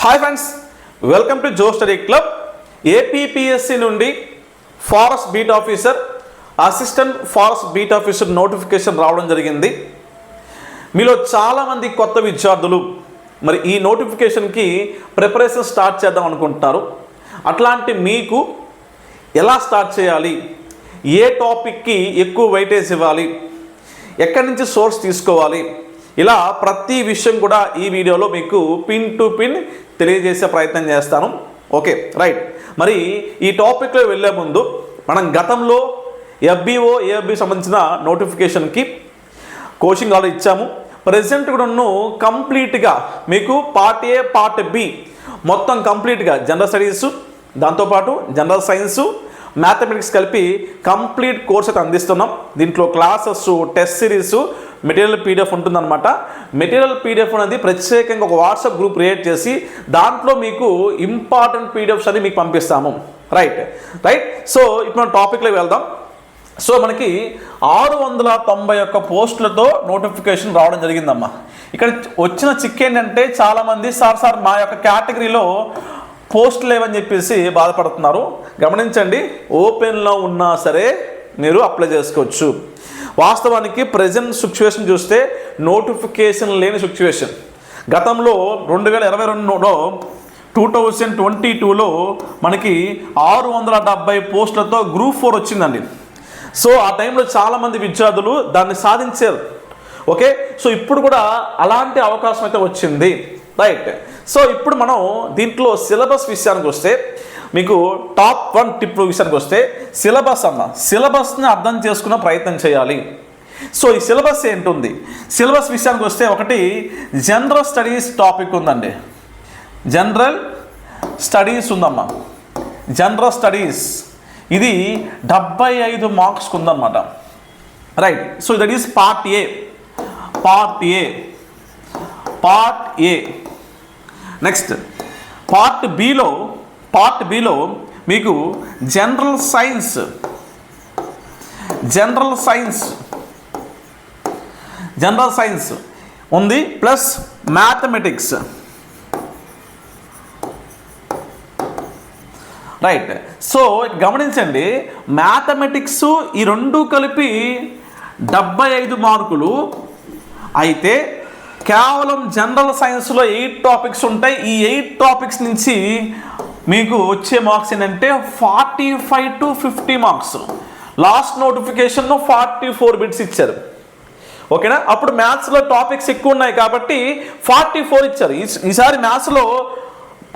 Hi friends welcome to Joe study club APPSC నుండి forest beat officer assistant forest beat officer notification రావడం జరిగింది. మీలో చాలామంది కొత్త విద్యార్థులు మరి ఈ నోటిఫికేషన్కి ప్రిపరేషన్ స్టార్ట్ చేద్దాం అనుకుంటున్నారు. అట్లాంటి మీకు ఎలా స్టార్ట్ చేయాలి? ఏ టాపిక్కి ఎక్కువ వెయిటేజ్ ఇవ్వాలి? ఎక్కడి నుంచి సోర్స్ తీసుకోవాలి? ఇలా ప్రతి విషయం కూడా ఈ వీడియోలో మీకు పిన్ టు పిన్ తెలియజేసే ప్రయత్నం చేస్తాను. Okay right. మరి ఈ టాపిక్లో వెళ్ళే ముందు మనం గతంలో ఎఫ్బిఓ ఏఎఫ్బి సంబంధించిన నోటిఫికేషన్కి కోచింగ్ ఆర్డర్ ఇచ్చాము. ప్రజెంట్ కూడాను కంప్లీట్గా మీకు పార్ట్ ఏ పార్ట్ బి మొత్తం కంప్లీట్గా జనరల్ స్టడీస్ దాంతోపాటు జనరల్ సైన్సు మ్యాథమెటిక్స్ కలిపి కంప్లీట్ కోర్స్ అయితే అందిస్తున్నాం. దీంట్లో classes test series material PDF ఉంటుందన్నమాట. మెటీరియల్ పీడిఎఫ్ అనేది ప్రత్యేకంగా ఒక వాట్సాప్ గ్రూప్ క్రియేట్ చేసి దాంట్లో మీకు ఇంపార్టెంట్ పీడిఎఫ్స్ అని మీకు పంపిస్తాము. రైట్ రైట్ సో ఇప్పుడు మనం టాపిక్లో వెళ్దాం. సో మనకి ఆరు వందల తొంభై ఒక్క పోస్టులతో నోటిఫికేషన్ రావడం జరిగిందమ్మా. ఇక్కడ వచ్చిన చిక్ ఏంటంటే చాలామంది సార్ సార్ మా యొక్క కేటగిరీలో పోస్ట్ లేవని చెప్పేసి బాధపడుతున్నారు. గమనించండి ఓపెన్లో ఉన్నా సరే మీరు అప్లై చేసుకోవచ్చు. వాస్తవానికి ప్రజెంట్ సిచ్యువేషన్ చూస్తే నోటిఫికేషన్ లేని సిచ్యువేషన్. గతంలో రెండు వేల ఇరవై రెండులో టూ థౌజండ్ ట్వంటీ టూలో మనకి ఆరు వందల డెబ్బై పోస్టులతో గ్రూప్ ఫోర్ వచ్చిందండి. సో ఆ టైంలో చాలామంది విద్యార్థులు దాన్ని సాధించారు. ఓకే? సో ఇప్పుడు కూడా అలాంటి అవకాశం అయితే వచ్చింది. రైట్ సో ఇప్పుడు మనం దీంట్లో సిలబస్ విషయానికి వస్తే మీకు టాప్ వన్ టిప్ విషయానికి వస్తే సిలబస్ అన్న సిలబస్ని అర్థం చేసుకున్న ప్రయత్నం చేయాలి. సో ఈ సిలబస్ ఏంటుంది? సిలబస్ విషయానికి వస్తే ఒకటి జనరల్ స్టడీస్ టాపిక్ ఉందండి. జనరల్ స్టడీస్ ఉందమ్మా. జనరల్ స్టడీస్ ఇది డెబ్బై ఐదు మార్క్స్కి ఉందన్నమాట. Right so that is part A part A part A next part below part బిలో మీకు general science general science general science ఉంది ప్లస్ మ్యాథమెటిక్స్ రైట్ సో గమనించండి మ్యాథమెటిక్స్ ఈ రెండు కలిపి డెబ్బై ఐదు మార్కులు. అయితే కేవలం జనరల్ సైన్స్లో ఎయిట్ టాపిక్స్ ఉంటాయి. ఈ ఎయిట్ టాపిక్స్ నుంచి మీకు వచ్చే మార్క్స్ ఏంటంటే forty five to fifty marks. Last notification forty four bits ఇచ్చారు. ఓకేనా? అప్పుడు మ్యాథ్స్లో టాపిక్స్ ఎక్కువ ఉన్నాయి కాబట్టి ఫార్టీ ఫోర్ ఇచ్చారు. ఈ- ఈసారి మ్యాథ్స్లో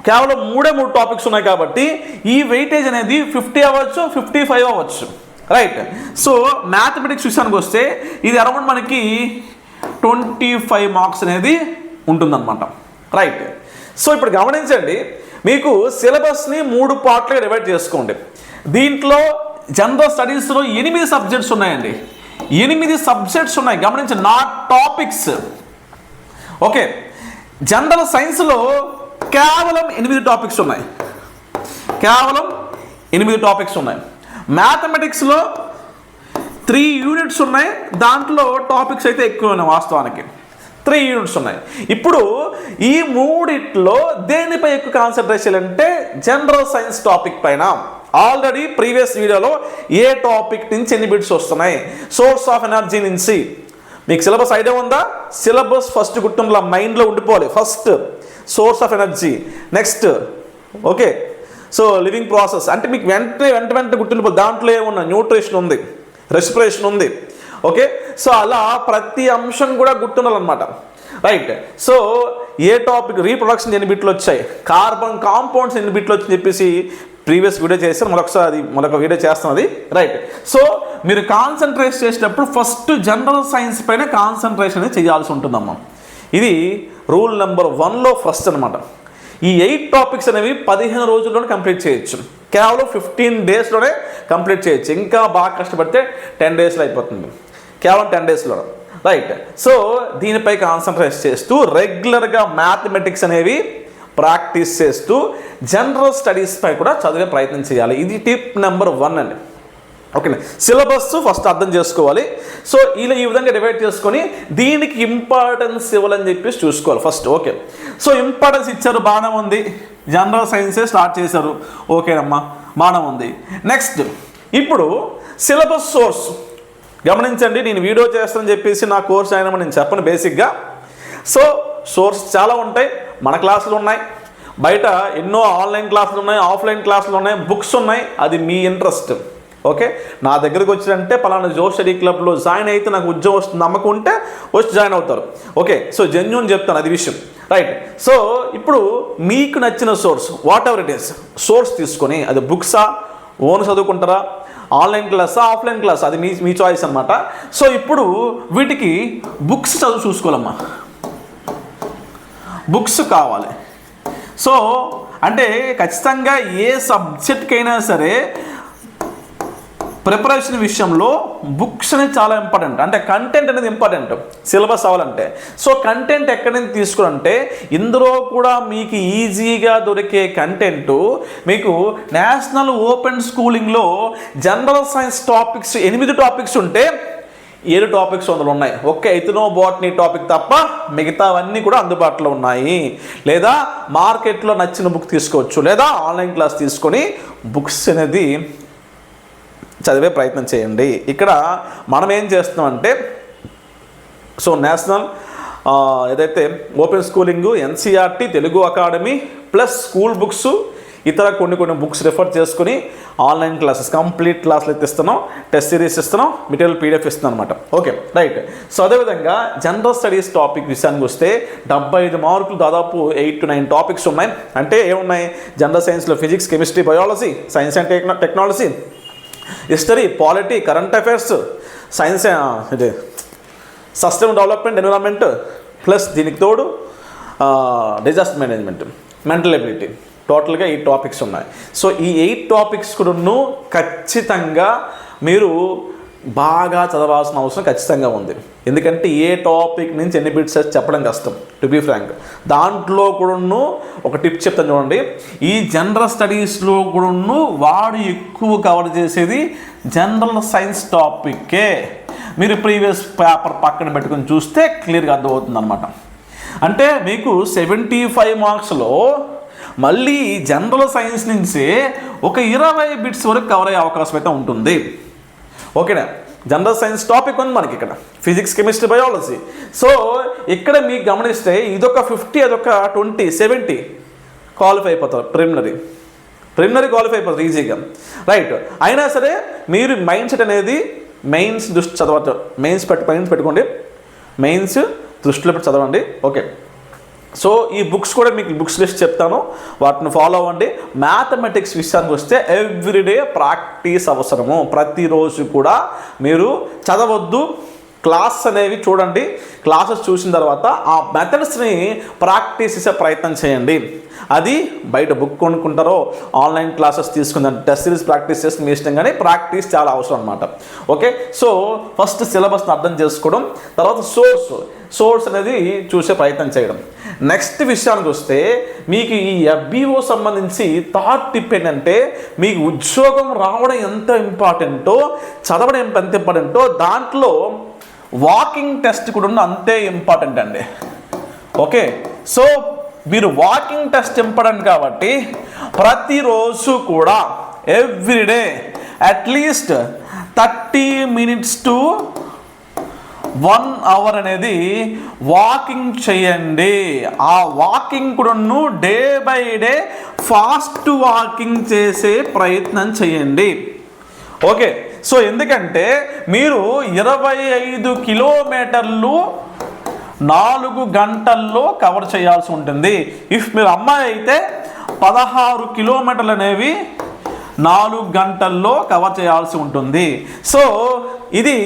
కేవలం మూడే మూడు టాపిక్స్ ఉన్నాయి కాబట్టి ఈ వెయిటేజ్ అనేది ఫిఫ్టీ అవ్వచ్చు ఫిఫ్టీ ఫైవ్ అవ్వచ్చు. రైట్? సో మ్యాథమెటిక్స్ విషయానికి వస్తే ఇది అరౌండ్ మనకి ట్వంటీ ఫైవ్ మార్క్స్ అనేది ఉంటుందన్నమాట. రైట్ సో ఇప్పుడు గమనించండి. మీకు సిలబస్ని మూడు పార్ట్లుగా డివైడ్ చేసుకోండి. దీంట్లో జనరల్ స్టడీస్లో ఎనిమిది సబ్జెక్ట్స్ ఉన్నాయండి. ఎనిమిది సబ్జెక్ట్స్ ఉన్నాయి. గమనించండి. నా టాపిక్స్ ఓకే జనరల్ సైన్స్లో కేవలం ఎనిమిది టాపిక్స్ ఉన్నాయి. కేవలం ఎనిమిది టాపిక్స్ ఉన్నాయి. మ్యాథమెటిక్స్లో త్రీ యూనిట్స్ ఉన్నాయి. దాంట్లో టాపిక్స్ అయితే ఎక్కువ ఉన్నాయి వాస్తవానికి. త్రీ యూనిట్స్ ఉన్నాయి. ఇప్పుడు ఈ మూడిట్లో దేనిపై ఎక్కువ కాన్సన్ట్రేషన్ అంటే జనరల్ సైన్స్ టాపిక్ పైన. ఆల్రెడీ ప్రీవియస్ వీడియోలో ఏ టాపిక్ నుంచి ఎన్ని బిట్స్ వస్తున్నాయి? సోర్స్ ఆఫ్ ఎనర్జీ నుంచి మీకు సిలబస్ ఐడియా ఉందా? సిలబస్ ఫస్ట్ గుర్తుండలా మైండ్లో ఉండిపోవాలి. First source of energy next okay so living process అంటే మీకు వెంటనే వెంట వెంటనే గుర్తుండిపోవాలి. దాంట్లో ఏమున్నా న్యూట్రిషన్ ఉంది. రెస్పిరేషన్ ఉంది. ఓకే? సో అలా ప్రతి అంశం కూడా గుర్తుండాలన్నమాట. రైట్? సో ఏ టాపిక్ రీప్రొడక్షన్ ఎన్ని బిట్లు వచ్చాయి? కార్బన్ కాంపౌండ్స్ ఎన్ని బిట్లు వచ్చి చెప్పేసి ప్రీవియస్ వీడియో చేస్తే మరొకసారి అది మరొక వీడియో చేస్తున్నది. రైట్? సో మీరు కాన్సన్ట్రేట్ చేసేటప్పుడు ఫస్ట్ జనరల్ సైన్స్ పైన కాన్సన్ట్రేషన్ అనేది చేయాల్సి ఉంటుందమ్మా. ఇది రూల్ నెంబర్ వన్లో ఫస్ట్ అనమాట ఈ ఎయిట్ టాపిక్స్ అనేవి పదిహేను రోజుల్లోనే కంప్లీట్ చేయొచ్చు. కేవలం ఫిఫ్టీన్ డేస్లోనే కంప్లీట్ చేయొచ్చు. ఇంకా బాగా కష్టపడితే టెన్ డేస్లో అయిపోతుంది. కేవలం టెన్ డేస్లో రైట్ సో దీనిపై కాన్సన్ట్రేట్ చేస్తూ రెగ్యులర్గా మ్యాథమెటిక్స్ అనేవి ప్రాక్టీస్ చేస్తూ జనరల్ స్టడీస్ పై కూడా చదివే ప్రయత్నం చేయాలి. ఇది టిప్ నెంబర్ వన్ అండి. ఓకేనా సిలబస్ ఫస్ట్ అర్థం చేసుకోవాలి. సో ఇలా ఈ విధంగా డివైడ్ చేసుకొని దీనికి ఇంపార్టెన్స్ ఇవ్వాలని చెప్పేసి చూసుకోవాలి ఫస్ట్ ఓకే సో ఇంపార్టెన్స్ ఇచ్చారు బాగానే ఉంది. జనరల్ సైన్సే స్టార్ట్ చేశారు. ఓకేనమ్మా బాగానే ఉంది. నెక్స్ట్ ఇప్పుడు సిలబస్ సోర్స్ గమనించండి నేను వీడియో చేస్తానని చెప్పేసి నా కోర్స్ అయినా నేను చెప్పను బేసిక్గా సో సోర్స్ చాలా ఉంటాయి మన క్లాసులు ఉన్నాయి. బయట ఎన్నో ఆన్లైన్ క్లాసులు ఉన్నాయి ఆఫ్లైన్ క్లాసులు ఉన్నాయి బుక్స్ ఉన్నాయి. అది మీ ఇంట్రెస్ట్ ఓకే? నా దగ్గరకు వచ్చినంటే పలానా జోషరీ క్లబ్లో జాయిన్ అయితే నాకు ఉద్యోగం వస్తుంది. నమ్మకం ఉంటే వచ్చి జాయిన్ అవుతారు. ఓకే? సో జెన్యున్ చెప్తాను అది విషయం. రైట్ సో ఇప్పుడు మీకు నచ్చిన source whatever it is source తీసుకొని అది బుక్సా ఓన్ చదువుకుంటారా? ఆన్లైన్ క్లాసా ఆఫ్లైన్ క్లాస్? అది మీ మీ చాయిస్ అనమాట సో ఇప్పుడు వీటికి బుక్స్ చదువు చూసుకోవాలమ్మా. బుక్స్ కావాలి. సో అంటే ఖచ్చితంగా ఏ సబ్జెక్ట్కైనా సరే ప్రిపరేషన్ విషయంలో బుక్స్ అనేది చాలా ఇంపార్టెంట్. అంటే కంటెంట్ అనేది ఇంపార్టెంట్. సిలబస్ అవ్వాలంటే. సో కంటెంట్ ఎక్కడి నుంచి తీసుకురంటే ఇందులో కూడా మీకు ఈజీగా దొరికే కంటెంట్ మీకు నేషనల్ ఓపెన్ స్కూలింగ్లో జనరల్ సైన్స్ టాపిక్స్ ఎనిమిది టాపిక్స్ ఉంటే ఏడు టాపిక్స్ అందులో ఉన్నాయి. ఒక్క ఎథనో బాటనీ టాపిక్ తప్ప మిగతావన్నీ కూడా అందుబాటులో ఉన్నాయి. లేదా మార్కెట్లో నచ్చిన బుక్ తీసుకోవచ్చు. లేదా ఆన్లైన్ క్లాస్ తీసుకొని బుక్స్ అనేది చదివే ప్రయత్నం చేయండి. ఇక్కడ మనం ఏం చేస్తున్నామంటే సో నేషనల్ ఏదైతే open schooling NCERT Telugu academy plus school books ఇతర కొన్ని కొన్ని బుక్స్ రిఫర్ చేసుకుని ఆన్లైన్ క్లాసెస్ కంప్లీట్ క్లాసులు అయితే ఇస్తున్నాం టెస్ట్ సిరీస్ ఇస్తున్నాం మెటీరియల్ పీడిఎఫ్ ఇస్తున్నాం అనమాట ఓకే రైట్. సో అదేవిధంగా జనరల్ స్టడీస్ టాపిక్ విషయానికి వస్తే డెబ్బై ఐదు మార్కులు దాదాపు ఎయిట్ టు నైన్ టాపిక్స్ ఉన్నాయి. అంటే ఏమున్నాయి? జనరల్ సైన్స్లో physics chemistry biology science and techna technology history polity current affairs science ఇది సస్టైన్ డెవలప్మెంట్ ఎన్విరాన్మెంట్ ప్లస్ దీనికి తోడు డిజాస్టర్ మేనేజ్మెంట్ మెంటల్ ఎబిలిటీ టోటల్గా ఎయిట్ టాపిక్స్ ఉన్నాయి. సో ఈ ఎయిట్ టాపిక్స్ కూడాను ఖచ్చితంగా మీరు బాగా చదవాల్సిన అవసరం ఖచ్చితంగా ఉంది. ఎందుకంటే ఏ టాపిక్ నుంచి ఎన్ని బిట్స్ చెప్పడం కష్టం టు బీ ఫ్రాంక్ దాంట్లో కూడాను ఒక టిప్ చెప్తాను చూడండి. ఈ జనరల్ స్టడీస్లో కూడాను వాడు ఎక్కువ కవర్ చేసేది జనరల్ సైన్స్ టాపిక్కే మీరు ప్రీవియస్ పేపర్ పక్కన పెట్టుకొని చూస్తే క్లియర్గా అర్థమవుతుంది అనమాట అంటే మీకు సెవెంటీ ఫైవ్ మార్క్స్లో మళ్ళీ జనరల్ సైన్స్ నుంచి ఒక ఇరవై బిట్స్ వరకు కవర్ అయ్యే అవకాశం అయితే ఉంటుంది. ఓకేనా? జనరల్ సైన్స్ టాపిక్ ఉంది మనకి ఇక్కడ. ఫిజిక్స్ కెమిస్ట్రీ బయాలజీ సో ఇక్కడ మీకు గమనిస్తే ఇదొక ఫిఫ్టీ అదొక ట్వంటీ సెవెంటీ క్వాలిఫై అయిపోతారు. ప్రిలిమినరీ ప్రిలిమినరీ క్వాలిఫై అయిపోతారు ఈజీగా రైట్ అయినా సరే మీరు మైండ్ సెట్ అనేది మెయిన్స్ దృష్టి చదవచ్చు మెయిన్స్ పెట్టు మెయిన్స్ పెట్టుకోండి. మెయిన్స్ దృష్టిలో పెట్టి చదవండి. ఓకే సో ఈ బుక్స్ కూడా మీకు బుక్స్ లిస్ట్ చెప్తాను. వాటిని ఫాలో అవ్వండి. మ్యాథమెటిక్స్ విషయానికి వస్తే ఎవ్రీడే ప్రాక్టీస్ అవసరము. ప్రతిరోజు కూడా మీరు చదవద్దు. క్లాస్ అనేవి చూడండి. క్లాసెస్ చూసిన తర్వాత ఆ మెథడ్స్ని ప్రాక్టీస్ చేసే ప్రయత్నం చేయండి. అది బయట బుక్ కొనుక్కుంటారో ఆన్లైన్ క్లాసెస్ తీసుకుందాం టెస్ట్ సిరీస్ ప్రాక్టీస్ చేస్తే మీ ఇష్టం కానీ ప్రాక్టీస్ చాలా అవసరం అనమాట ఓకే? సో ఫస్ట్ సిలబస్ని అర్థం చేసుకోవడం తర్వాత సోర్స్. సోర్స్ అనేది చూసే ప్రయత్నం చేయడం. నెక్స్ట్ విషయానికి వస్తే మీకు ఈ ఎఫ్బిఓ సంబంధించి థాట్ టిప్ ఏంటంటే మీకు ఉద్యోగం రావడం ఎంత ఇంపార్టెంటో చదవడం ఎంత ఇంపార్టెంటో దాంట్లో వాకింగ్ టెస్ట్ కూడా ఉన్న అంతే ఇంపార్టెంట్ అండి. ఓకే? సో మీరు వాకింగ్ టెస్ట్ ఇంపార్టెంట్ కాబట్టి ప్రతిరోజు కూడా everyday at least thirty minutes to one hour అనేది వాకింగ్ చేయండి. ఆ వాకింగ్ కూడాను day by day fast walking చేసే ప్రయత్నం చేయండి. ఓకే సో ఎందుకంటే మీరు ఇరవై ఐదు కిలోమీటర్లు నాలుగు గంటల్లో కవర్ చేయాల్సి ఉంటుంది. ఇఫ్ మీరు అమ్మాయి అయితే పదహారు కిలోమీటర్లు అనేవి నాలుగు గంటల్లో కవర్ చేయాల్సి ఉంటుంది. సో ఇది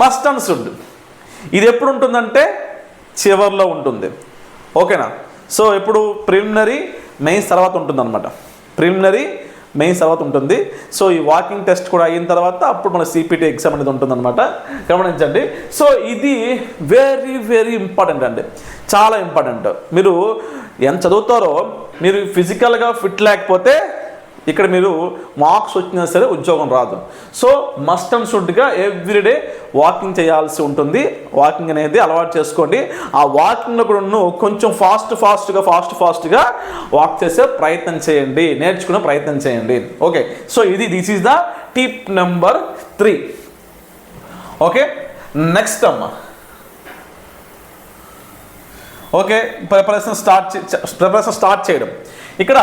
మస్ట్ అండ్ షుడ్ ఇది ఎప్పుడు ఉంటుందంటే చివర్లో ఉంటుంది. ఓకేనా సో ఇప్పుడు ప్రిలిమినరీ మెయిన్స్ తర్వాత ఉంటుందన్నమాట. ప్రిలిమినరీ మెయిన్స్ తర్వాత ఉంటుంది. సో ఈ వాకింగ్ టెస్ట్ కూడా అయిన తర్వాత అప్పుడు మన సిపిటి ఎగ్జామ్ అనేది ఉంటుందన్నమాట. గమనించండి. సో ఇది వెరీ వెరీ ఇంపార్టెంట్ అండి. చాలా ఇంపార్టెంట్ మీరు ఎంత చదువుతారో మీరు ఫిజికల్గా ఫిట్ లేకపోతే ఇక్కడ మీరు మార్క్స్ వచ్చినా సరే ఉద్యోగం రాదు. సో మస్ట్ అండ్ షుడ్గా ఎవ్రీడే వాకింగ్ చేయాల్సి ఉంటుంది. వాకింగ్ అనేది అలవాటు చేసుకోండి. ఆ వాకింగ్లో కూడా కొంచెం ఫాస్ట్ ఫాస్ట్గా ఫాస్ట్ ఫాస్ట్గా వాక్ చేసే ప్రయత్నం చేయండి. నేర్చుకునే ప్రయత్నం చేయండి. ఓకే సో ఇది this is the tip number three okay next అమ్మ. Okay preparation start preparation start చేయడం. ఇక్కడ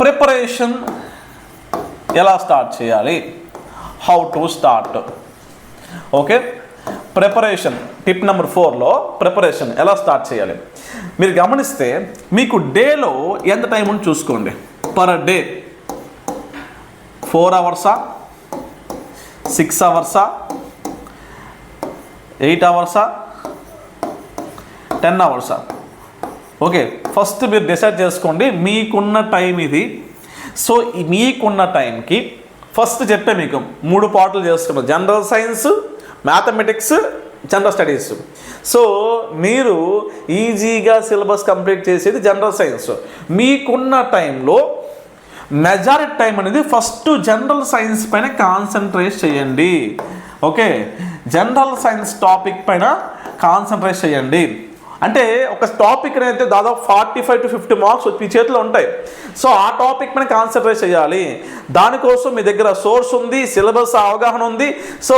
ప్రిపరేషన్ ఎలా స్టార్ట్ చేయాలి? How to start okay preparation tip number ఫోర్లో ప్రిపరేషన్ ఎలా స్టార్ట్ చేయాలి? మీరు గమనిస్తే మీకు డేలో ఎంత టైం ఉంది చూసుకోండి. పర్ డే ఫోర్ అవర్సా సిక్స్ అవర్సా ఎయిట్ అవర్సా టెన్ అవర్సా ఓకే ఫస్ట్ మీరు డిసైడ్ చేసుకోండి మీకున్న టైం ఇది. సో మీకున్న టైంకి ఫస్ట్ చెప్పే మీకు మూడు పాటలు చేసుకున్నాం general science mathematics general studies. So మీరు ఈజీగా సిలబస్ కంప్లీట్ చేసేది జనరల్ సైన్స్. మీకున్న టైంలో మెజారిటీ టైం అనేది ఫస్ట్ జనరల్ సైన్స్ పైన కాన్సన్ట్రేట్ చేయండి. ఓకే జనరల్ సైన్స్ టాపిక్ పైన కాన్సన్ట్రేట్ చేయండి. అంటే ఒక టాపిక్ అయితే దాదాపు forty five to fifty marks మీ చేతిలో ఉంటాయి. సో ఆ టాపిక్ మనం కాన్సన్ట్రేట్ చేయాలి. దానికోసం మీ దగ్గర సోర్స్ ఉంది సిలబస్ అవగాహన ఉంది. సో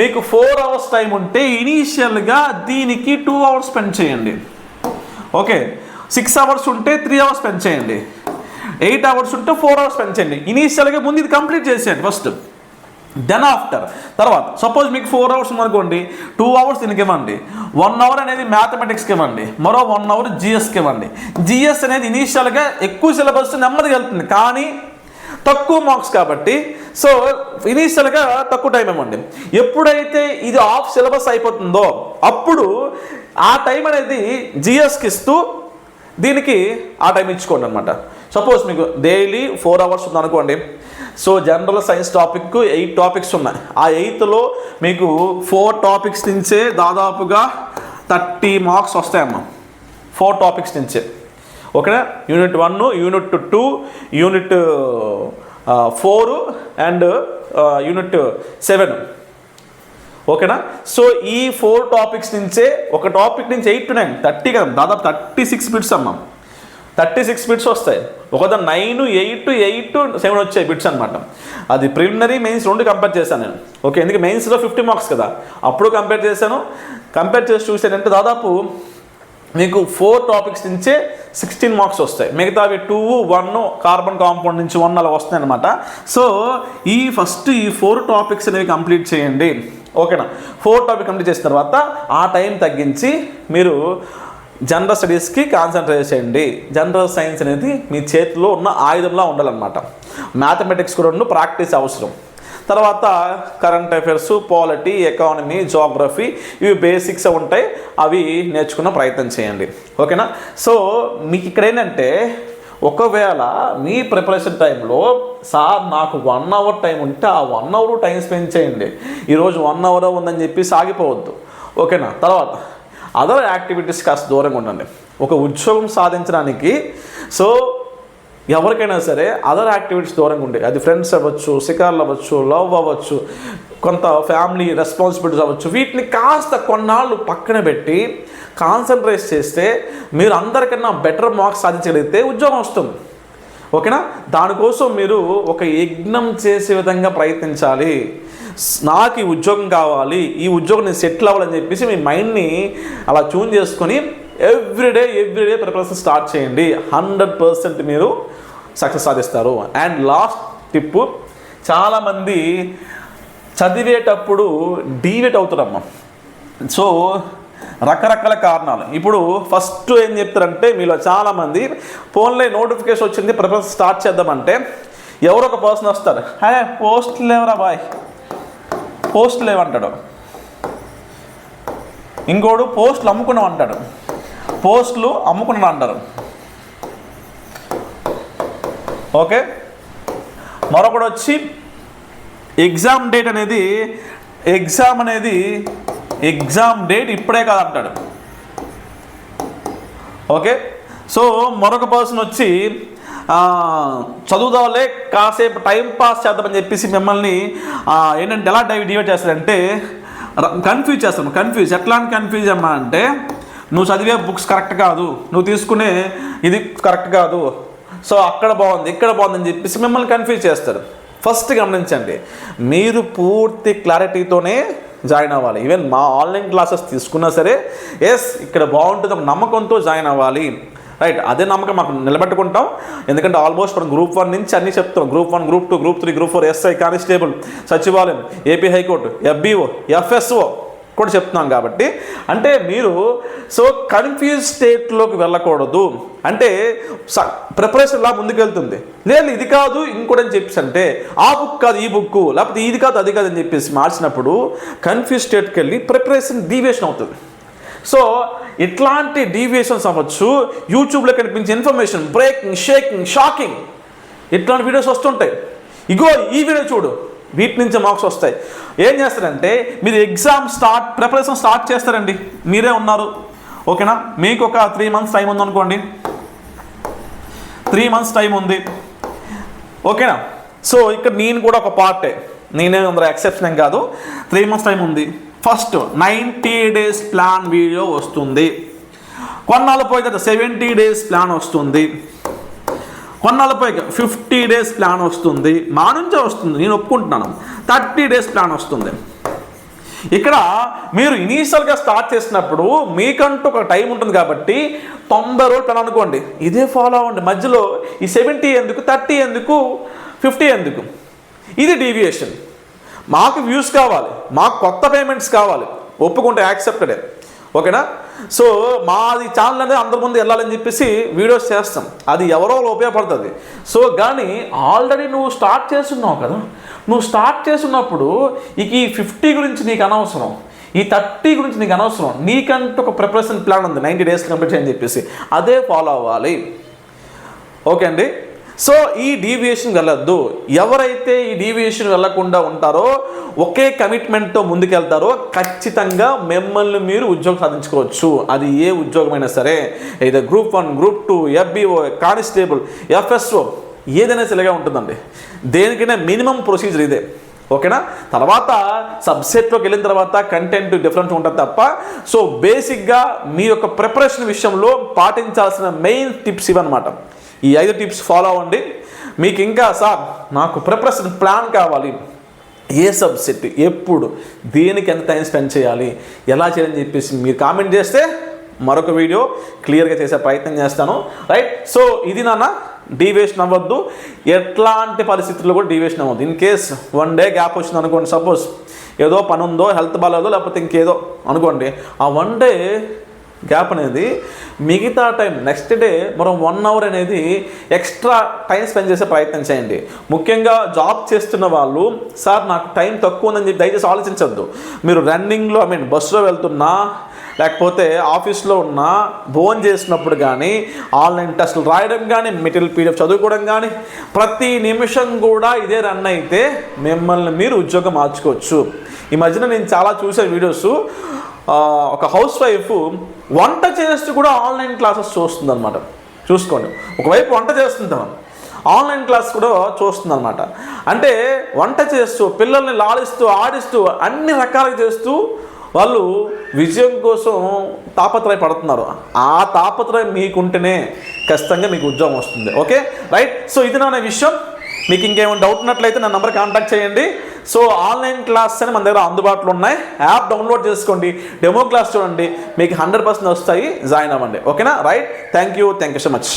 మీకు ఫోర్ అవర్స్ టైం ఉంటే ఇనీషియల్గా దీనికి టూ అవర్స్ స్పెండ్ చేయండి. ఓకే సిక్స్ అవర్స్ ఉంటే త్రీ అవర్స్ స్పెండ్ చేయండి. ఎయిట్ అవర్స్ ఉంటే ఫోర్ అవర్స్ స్పెండ్ చేయండి. ఇనీషియల్గా ముందు ఇది కంప్లీట్ చేసేయండి ఫస్ట్ దెన్ ఆఫ్టర్ తర్వాత సపోజ్ మీకు ఫోర్ అవర్స్ ఉందనుకోండి టూ అవర్స్ దీనికి ఇవ్వండి వన్ అవర్ అనేది మ్యాథమెటిక్స్కి ఇవ్వండి మరో వన్ అవర్ జిఎస్కి ఇవ్వండి జిఎస్ అనేది ఇనీషియల్గా ఎక్కువ సిలబస్ నెమ్మదిగా వెళ్తుంది కానీ తక్కువ మార్క్స్ కాబట్టి సో ఇనీషియల్గా తక్కువ టైం ఇవ్వండి ఎప్పుడైతే ఇది ఆఫ్ సిలబస్ అయిపోతుందో అప్పుడు ఆ టైం అనేది జిఎస్కి ఇస్తూ దీనికి ఆ టైం ఇచ్చుకోండి అనమాట సపోజ్ మీకు డైలీ ఫోర్ అవర్స్ ఉందనుకోండి so general science topic eight topics ఉన్నాయి. ఆ ఎయిత్లో మీకు ఫోర్ టాపిక్స్ నుంచే దాదాపుగా థర్టీ మార్క్స్ వస్తాయమ్మా. ఫోర్ టాపిక్స్ నుంచే. ఓకేనా unit one unit two unit four and unit seven ఓకేనా సో ఈ ఫోర్ టాపిక్స్ నుంచే ఒక టాపిక్ నుంచి ఎయిట్ టు నైన్ థర్టీ కదా దాదాపు థర్టీ సిక్స్ బిట్స్ అమ్మా. థర్టీ సిక్స్ బిట్స్ వస్తాయి. ఒకదా నైన్ ఎయిట్ ఎయిట్ సెవెన్ వచ్చాయి బిట్స్ అనమాట అది ప్రిలిమినరీ మెయిన్స్ రెండు కంపేర్ చేశాను నేను. ఓకే ఎందుకు మెయిన్స్లో ఫిఫ్టీ మార్క్స్ కదా. అప్పుడు కంపేర్ చేశాను. కంపేర్ చేసి చూసానంటే దాదాపు మీకు ఫోర్ టాపిక్స్ నుంచే సిక్స్టీన్ మార్క్స్ వస్తాయి. మిగతావి టూ వన్ కార్బన్ కాంపౌండ్ నుంచి వన్ అలా వస్తాయి అనమాట సో ఈ ఫస్ట్ ఈ ఫోర్ టాపిక్స్ అనేవి కంప్లీట్ చేయండి. ఓకేనా? ఫోర్ టాపిక్ కంప్లీట్ చేసిన తర్వాత ఆ టైం తగ్గించి మీరు జనరల్ స్టడీస్కి కాన్సన్ట్రేట్ చేయండి. జనరల్ సైన్స్ అనేది మీ చేతిలో ఉన్న ఆయుధంలా ఉండాలన్నమాట. మ్యాథమెటిక్స్ కూడా ప్రాక్టీస్ అవసరం. తర్వాత current affairs polity economy geography ఇవి బేసిక్స్ ఉంటాయి. అవి నేర్చుకున్న ప్రయత్నం చేయండి. ఓకేనా సో మీకు ఇక్కడ ఏంటంటే ఒకవేళ మీ ప్రిపరేషన్ టైంలో సార్ నాకు వన్ అవర్ టైం ఉంటే ఆ వన్ అవర్ టైం స్పెండ్ చేయండి. ఈరోజు వన్ అవర్ ఉందని చెప్పి సాగిపోవద్దు. ఓకేనా తర్వాత అదర్ యాక్టివిటీస్ కాస్త దూరంగా ఉండండి. ఒక ఉద్యోగం సాధించడానికి సో ఎవరికైనా సరే అదర్ యాక్టివిటీస్ దూరంగా ఉండే. అది ఫ్రెండ్స్ అవ్వచ్చు షికార్లు అవ్వచ్చు లవ్ అవ్వచ్చు కొంత ఫ్యామిలీ రెస్పాన్సిబిలిటీస్ అవ్వచ్చు వీటిని కాస్త కొన్నాళ్ళు పక్కన పెట్టి కాన్సన్ట్రేట్ చేస్తే మీరు అందరికన్నా బెటర్ మార్క్స్ సాధించగలిగితే ఉద్యోగం వస్తుంది. ఓకేనా? దానికోసం మీరు ఒక యజ్ఞం చేసే విధంగా ప్రయత్నించాలి. నాకు ఈ ఉద్యోగం కావాలి ఈ ఉద్యోగం నేను సెటిల్ అవ్వాలని చెప్పేసి మీ మైండ్ని అలా ట్యూన్ చేసుకొని ఎవ్రీడే ఎవ్రీడే ప్రిపరేషన్ స్టార్ట్ చేయండి. హండ్రెడ్ పర్సెంట్ మీరు సక్సెస్ సాధిస్తారు. అండ్ లాస్ట్ టిప్పు చాలామంది చదివేటప్పుడు డీవేట్ అవుతారమ్మా. సో రకరకాల కారణాలు. ఇప్పుడు ఫస్ట్ ఏం చెప్తారంటే మీలో చాలామంది ఫోన్లో నోటిఫికేషన్ వచ్చింది ప్రిపరేషన్ స్టార్ట్ చేద్దామంటే ఎవరో ఒక పర్సన్ వస్తారు. హే పోస్ట్ లేవరా బాయ్. పోస్ట్ లేవంటాడు. ఇంకోడు పోస్టులు అమ్ముకున్నాం అంటాడు పోస్టులు అమ్ముకున్నాను అంటారు ఓకే? మరొకడు వచ్చి ఎగ్జామ్ డేట్ అనేది ఎగ్జామ్ అనేది ఎగ్జామ్ డేట్ ఇప్పుడే కాదు అంటాడు ఓకే? సో మరొక పర్సన్ వచ్చి చదువుదాలే కాసేపు టైం పాస్ చేద్దామని చెప్పేసి మిమ్మల్ని ఏంటంటే ఎలా డైవ్ డివైడ్ చేస్తారంటే కన్ఫ్యూజ్ చేస్తాను కన్ఫ్యూజ్ ఎట్లా కన్ఫ్యూజ్ అమ్మా అంటే నువ్వు చదివే బుక్స్ కరెక్ట్ కాదు. నువ్వు తీసుకునే ఇది కరెక్ట్ కాదు. సో అక్కడ బాగుంది ఇక్కడ బాగుందని చెప్పేసి మిమ్మల్ని కన్ఫ్యూజ్ చేస్తారు. ఫస్ట్ గమనించండి. మీరు పూర్తి క్లారిటీతోనే జాయిన్ అవ్వాలి. ఈవెన్ మా ఆన్లైన్ క్లాసెస్ తీసుకున్నా సరే ఎస్ ఇక్కడ బాగుంటుంది ఒక నమ్మకంతో జాయిన్ అవ్వాలి. రైట్ అదే నమ్మకం మనం నిలబెట్టుకుంటాం. ఎందుకంటే ఆల్మోస్ట్ మనం గ్రూప్ వన్ నుంచి అన్నీ చెప్తాం group one group two group three group four SI constable సచివాలయం AP high court FBO FSO కూడా చెప్తున్నాం కాబట్టి. అంటే మీరు సో కన్ఫ్యూజ్ స్టేట్లోకి వెళ్ళకూడదు. అంటే ప్రిపరేషన్ లా ముందుకెళ్తుంది. లేదు ఇది కాదు ఇంకోటి అని చెప్పేసి అంటే ఆ బుక్ కాదు ఈ బుక్ లేకపోతే ఇది కాదు అది కాదు అని చెప్పేసి మార్చినప్పుడు కన్ఫ్యూజ్ స్టేట్కి వెళ్ళి ప్రిపరేషన్ డీవియేషన్ అవుతుంది. సో ఇట్లాంటి డీవియేషన్స్ అవ్వచ్చు. యూట్యూబ్లో కనిపించే ఇన్ఫర్మేషన్ బ్రేకింగ్ షేకింగ్ షాకింగ్ ఇట్లాంటి వీడియోస్ వస్తుంటాయి. ఇగో ఈ వీడియో చూడు. వీటి నుంచి మార్క్స్ వస్తాయి. ఏం చేస్తారంటే మీరు ఎగ్జామ్ స్టార్ట్ ప్రిపరేషన్ స్టార్ట్ చేస్తారండి. మీరే ఉన్నారు. ఓకేనా మీకు ఒక త్రీ మంత్స్ టైం ఉందనుకోండి. త్రీ మంత్స్ టైం ఉంది. ఓకేనా సో ఇక్కడ నేను కూడా ఒక పార్టే నేనే అందరూ ఎక్సెప్షన్ ఏం కాదు. త్రీ మంత్స్ టైం ఉంది. First ninety days plan video వస్తుంది. కొన్నాళ్ళు పోయి కదా సెవెంటీ డేస్ ప్లాన్ వస్తుంది. కొన్నాళ్ళు పోయి ఫిఫ్టీ డేస్ ప్లాన్ వస్తుంది. మా నుంచే వస్తుంది నేను ఒప్పుకుంటున్నాను. థర్టీ డేస్ ప్లాన్ వస్తుంది. ఇక్కడ మీరు ఇనీషియల్గా స్టార్ట్ చేసినప్పుడు మీకంటూ ఒక టైం ఉంటుంది కాబట్టి తొంభై రోజులు ప్లాన్ అనుకోండి. ఇదే ఫాలో అవ్వండి. మధ్యలో ఈ సెవెంటీ ఎందుకు థర్టీ ఎందుకు ఫిఫ్టీ ఎందుకు? ఇది డీవియేషన్. మాకు వ్యూస్ కావాలి మాకు కొత్త పేమెంట్స్ కావాలి. ఒప్పుకుంటే యాక్సెప్టెడే. ఓకేనా? సో మాది ఛానల్ అనేది అందరి ముందు వెళ్ళాలని చెప్పేసి వీడియోస్ చేస్తాం. అది ఎవరో ఉపయోగపడుతుంది. సో కానీ ఆల్రెడీ నువ్వు స్టార్ట్ చేస్తున్నావు కదా. నువ్వు స్టార్ట్ చేస్తున్నప్పుడు ఇక ఈ ఫిఫ్టీ గురించి నీకు అనవసరం. ఈ థర్టీ గురించి నీకు అనవసరం. నీకంటూ ఒక ప్రిపరేషన్ ప్లాన్ ఉంది. నైంటీ డేస్ కంప్లీట్ చేయని చెప్పేసి. అదే ఫాలో అవ్వాలి. ఓకే అండి? సో ఈ డీవియేషన్ వెళ్ళొద్దు. ఎవరైతే ఈ డీవియేషన్ వెళ్ళకుండా ఉంటారో ఒకే కమిట్మెంట్తో ముందుకెళ్తారో ఖచ్చితంగా మిమ్మల్ని మీరు ఉద్యోగం సాధించుకోవచ్చు. అది ఏ ఉద్యోగమైనా సరే ఇది group one group two FBO constable FSO ఏదైనా సరిగా ఉంటుందండి. దేనికైనా మినిమం ప్రొసీజర్ ఇదే. ఓకేనా? తర్వాత సబ్సెట్లోకి వెళ్ళిన తర్వాత కంటెంట్ డిఫరెంట్ ఉంటుంది తప్ప సో బేసిక్గా మీ యొక్క ప్రిపరేషన్ విషయంలో పాటించాల్సిన మెయిన్ టిప్స్ ఇవన్నమాట. ఈ ఐదు టిప్స్ ఫాలో అవ్వండి. మీకు ఇంకా సార్ నాకు ప్రిపరేషన్ ప్లాన్ కావాలి. ఏ సబ్జెక్ట్ ఎప్పుడు దేనికి ఎంత టైం స్పెండ్ చేయాలి ఎలా చేయాలని చెప్పేసి మీరు కామెంట్ చేస్తే మరొక వీడియో క్లియర్గా చేసే ప్రయత్నం చేస్తాను. రైట్? సో ఇది నాన్న డీవేషన్ అవ్వద్దు. ఎట్లాంటి పరిస్థితుల్లో కూడా డీవేషన్ అవ్వద్దు. In case one day gap వచ్చింది అనుకోండి సపోజ్ ఏదో పని ఉందో హెల్త్ బాగాలేదో లేకపోతే ఇంకేదో అనుకోండి ఆ వన్ డే గ్యాప్ అనేది మిగతా టైం నెక్స్ట్ డే మనం వన్ అవర్ అనేది ఎక్స్ట్రా టైం స్పెండ్ చేసే ప్రయత్నం చేయండి. ముఖ్యంగా జాబ్ చేస్తున్న వాళ్ళు సార్ నాకు టైం తక్కువ ఉందని చెప్పి దయచేసి ఆలోచించద్దు. మీరు రన్నింగ్లో ఐ మీన్ బస్సులో వెళ్తున్నా లేకపోతే ఆఫీస్లో ఉన్న భోజనం చేసినప్పుడు కానీ ఆన్లైన్ టెస్టులు రాయడం కానీ మెటీరియల్ పీడిఎఫ్ చదువుకోవడం కానీ ప్రతి నిమిషం కూడా ఇదే రన్ అయితే మిమ్మల్ని మీరు ఉద్యోగం మార్చుకోవచ్చు. ఈ మధ్యన నేను చాలా చూసే వీడియోస్ ఒక హౌస్ వైఫ్ వంట చేస్తూ కూడా ఆన్లైన్ క్లాసెస్ చూస్తుంది అనమాట చూసుకోండి. ఒకవైపు వంట చేస్తుంటాం. ఆన్లైన్ క్లాస్ కూడా చూస్తుంది అనమాట అంటే వంట చేస్తూ పిల్లల్ని లాలిస్తూ ఆడిస్తూ అన్ని రకాలుగా చేస్తూ వాళ్ళు విజయం కోసం తాపత్రయ పడుతున్నారు. ఆ తాపత్రయం మీకుంటేనే ఖచ్చితంగా మీకు ఉద్యోగం వస్తుంది. ఓకే? రైట్? సో ఇది నా విషయం. మీకు ఇంకేమైనా డౌట్ ఉన్నట్లయితే నా నెంబర్ కాంటాక్ట్ చేయండి. సో ఆన్లైన్ క్లాస్ అని మన దగ్గర అందుబాటులో ఉన్నాయి. యాప్ డౌన్లోడ్ చేసుకోండి. డెమో క్లాస్ చూడండి. మీకు హండ్రెడ్ పర్సెంట్ వస్తాయి. జాయిన్ అవ్వండి. ఓకేనా right thank you thank you so much